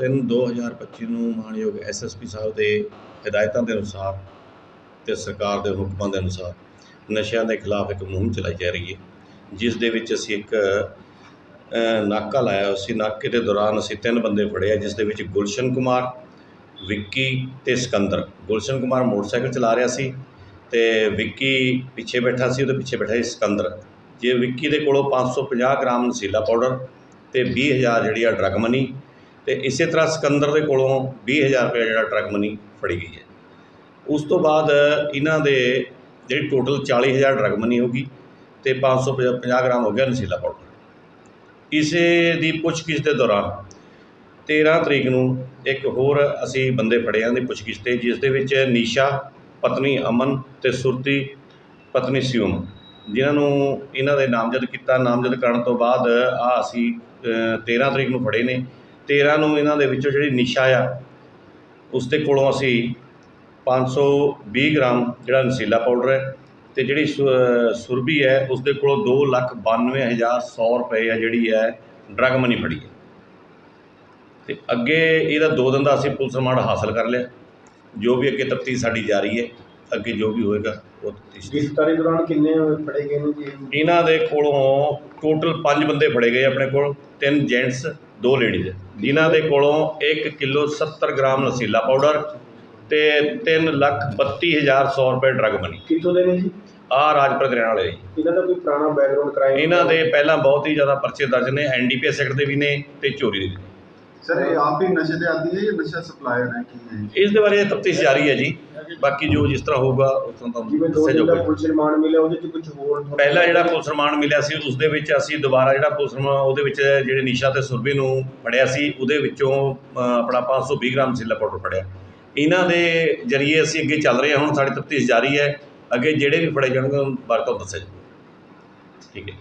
3/2025 ਨੂੰ ਮਾਨਯੋਗ ਐਸਐਸਪੀ ਸਾਹਿਬ ਦੇ ਹਦਾਇਤਾਂ ਦੇ ਅਨੁਸਾਰ ਤੇ ਸਰਕਾਰ ਦੇ ਹੁਕਮਾਂ ਦੇ ਅਨੁਸਾਰ ਨਸ਼ਿਆਂ ਦੇ ਖਿਲਾਫ ਇੱਕ ਮੁਹਿੰਮ ਚਲਾਈ ਜਾ ਰਹੀ ਹੈ, ਜਿਸ ਦੇ ਵਿੱਚ ਅਸੀਂ ਇੱਕ ਨਾਕਾ ਲਾਇਆ ਹੋਇਆ ਸੀ। ਨਾਕੇ ਦੇ ਦੌਰਾਨ ਅਸੀਂ ਤਿੰਨ ਬੰਦੇ ਫੜੇ ਆ, ਜਿਸ ਦੇ ਵਿੱਚ ਗੁਲਸ਼ਨ ਕੁਮਾਰ, ਵਿੱਕੀ ਤੇ ਸਿਕੰਦਰ। ਗੁਲਸ਼ਨ ਕੁਮਾਰ ਮੋਟਰਸਾਈਕਲ ਚਲਾ ਰਿਹਾ ਸੀ ਤੇ ਵਿੱਕੀ ਪਿੱਛੇ ਬੈਠਾ ਸੀ, ਉਹਦੇ ਪਿੱਛੇ ਬੈਠਾ ਸੀ ਸਿਕੰਦਰ। ਜੇ ਵਿੱਕੀ ਦੇ ਕੋਲੋਂ 550 ਗ੍ਰਾਮ ਨਸ਼ੀਲਾ ਪਾਊਡਰ ਤੇ 20000 ਜਿਹੜੀ ਆ ਡਰਗ ਮਨੀ ਤੇ ਇਸੇ ਤਰ੍ਹਾਂ ਸਿਕੰਦਰ ਦੇ ਕੋਲੋਂ 20000 ਰੁਪਏ ਜਿਹੜਾ ਡਰਗ ਮਨੀ ਫੜੀ ਗਈ ਹੈ। ਉਸ ਤੋਂ ਬਾਅਦ ਇਹਨਾਂ ਦੇ ਜਿਹੜੀ ਟੋਟਲ 40000 ਡਰਗ ਮਨੀ ਹੋਗੀ ਤੇ 550 ਗ੍ਰਾਮ ਹੋ ਗਿਆ ਨਸ਼ੀਲਾ ਪਾਊਡਰ ਇਸੇ ਦੀ ਪੁੱਛਗਿੱਛ ਦੇ ਦੌਰਾਨ 13 ਤਰੀਕ ਨੂੰ ਇੱਕ ਹੋਰ ਅਸੀਂ ਬੰਦੇ ਫੜੇ ਆਂ ਦੀ ਪੁੱਛਗਿੱਛ ਤੇ ਜਿਸ ਦੇ ਵਿੱਚ ਨੀਸ਼ਾ ਪਤਨੀ ਅਮਨ ਤੇ ਸੁਰਤੀ ਪਤਨੀ ਸਿਉਮ। ਜਿਨ੍ਹਾਂ ਨੂੰ ਇਹਨਾਂ ਦੇ ਨਾਮਜ਼ਦ ਕੀਤਾ ਨਾਮਜ਼ਦ ਕਰਨ ਤੋਂ ਬਾਅਦ ਆ ਅਸੀਂ ਅ, 13 ਤਰੀਕ ਨੂੰ ਫੜੇ ਨੇ। 13 ਨੂੰ ਇਹਨਾਂ ਦੇ ਵਿੱਚੋਂ ਜਿਹੜੀ ਨਿਸ਼ਾ ਆ ਉਸ ਦੇ ਕੋਲੋਂ ਅਸੀਂ 520 ਗ੍ਰਾਮ ਜਿਹੜਾ ਨਸ਼ੀਲਾ ਪਾਊਡਰ ਹੈ ਤੇ ਜਿਹੜੀ ਸੁ- ਅ, ਸੁਰਭੀ ਹੈ ਉਸ ਦੇ ਕੋਲੋਂ 292100 ਰੁਪਏ ਆ ਜਿਹੜੀ ਹੈ ਡਰਗ ਮਨੀ ਫੜੀ ਹੈ। ਤੇ ਅੱਗੇ ਇਹਦਾ ਦੋ ਦਿਨ ਦਾ ਅਸੀਂ ਪੁਲਿਸ ਰਿਮਾਂਡ ਹਾਸਲ ਕਰ ਲਿਆ। ਜੋ ਵੀ ਅੱਗੇ ਤਫਤੀਸ਼ ਸਾਡੀ ਜਾਰੀ ਹੈ ਅੱਗੇ ਜੋ ਵੀ ਹੋਏਗਾ ਉਹ ਤਫਤੀਸ਼ ਗ੍ਰਿਫਤਾਰੀ ਦੌਰਾਨ ਕਿੰਨੇ ਫੜੇ ਗਏ ਨੇ ਜੀ? ਇਹਨਾਂ ਦੇ ਕੋਲੋਂ ਟੋਟਲ 5 ਬੰਦੇ ਫੜੇ ਗਏ ਆਪਣੇ ਕੋਲ ਤਿੰਨ ਜੈਂਟਸ ਦੋ ਲੇਡੀਜ਼ ਜਿਨ੍ਹਾਂ ਦੇ ਕੋਲੋਂ 1 ਕਿਲੋ 70 ਗ੍ਰਾਮ ਨਸ਼ੀਲਾ ਪਾਊਡਰ ਤੇ 3 ਲੱਖ 32100 ਰੁਪਏ ਡਰਗ ਮਨੀ ਕਿੱਥੋਂ ਦੇ ਨੇ ਜੀ? ਆਹ ਰਾਜਪੁਰ ਦੇ ਵਾਲੇ ਜੀ। ਇਹਨਾਂ ਦਾ ਕੋਈ ਪੁਰਾਣਾ ਬੈਕਗ੍ਰਾਉਂਡ ਕ੍ਰਾਈਮ ਇਹਨਾਂ ਦੇ ਪਹਿਲਾਂ ਬਹੁਤ ਹੀ ਜ਼ਿਆਦਾ ਪਰਚੇ ਦਰਜ ਨੇ ਐਨਡੀਪੀਐਸ ਐਕਟ ਦੇ ਵੀ ਨੇ ਤੇ ਚੋਰੀ ਦੇ ਵੀ ਸਰ ਇਹ ਆਪ ਹੀ ਨਸ਼ੇ ਦੇ ਆਦੀ ਹੈ ਜਾਂ ਨਸ਼ਾ ਸਪਲਾਇਰ ਹੈ ਕੀ ਹੈ? ਇਸ ਦੇ ਬਾਰੇ ਤਫਤੀਸ਼ ਜਾਰੀ ਹੈ ਜੀ। ਬਾਕੀ ਜੋ ਜਿਸ ਤਰ੍ਹਾਂ ਹੋਊਗਾ ਉਸ ਤਰ੍ਹਾਂ ਤੁਹਾਨੂੰ ਦੱਸਿਆ ਜਾਊਗਾ। ਪੁਲਿਸ ਰਿਮਾਂਡ ਮਿਲਿਆ ਉਹਦੇ ਚ ਕੁਝ ਹੋਰ ਪਹਿਲਾ ਜਿਹੜਾ ਪੁਲਿਸ ਰਿਮਾਂਡ ਮਿਲਿਆ ਸੀ ਉਸ ਦੇ ਵਿੱਚ ਅਸੀਂ ਦੁਬਾਰਾ ਜਿਹੜਾ ਪੁਲਿਸ ਉਹਦੇ ਵਿੱਚ ਜਿਹੜੇ ਨਿਸ਼ਾ ਤੇ ਸੁਰਭੀ ਨੂੰ ਫੜਿਆ ਸੀ ਉਹਦੇ ਵਿੱਚੋਂ ਆਪਣਾ 520 ਗ੍ਰਾਮ ਸਿੱਲਾ ਪਾਊਡਰ ਫੜਿਆ। ਇਹਨਾਂ ਦੇ ਜਰੀਏ ਅਸੀਂ ਅੱਗੇ ਚੱਲ ਰਹੇ ਹਾਂ ਹੁਣ ਸਾਡੀ ਤਫਤੀਸ਼ ਜਾਰੀ ਹੈ। ਅੱਗੇ ਜਿਹੜੇ ਵੀ ਫੜੇ ਜਾਣਗੇ ਉਹਨਾਂ ਬਾਰੇ ਤੁਹਾਨੂੰ ਦੱਸਿਆ ਜਾਊਗਾ। ਠੀਕ ਹੈ।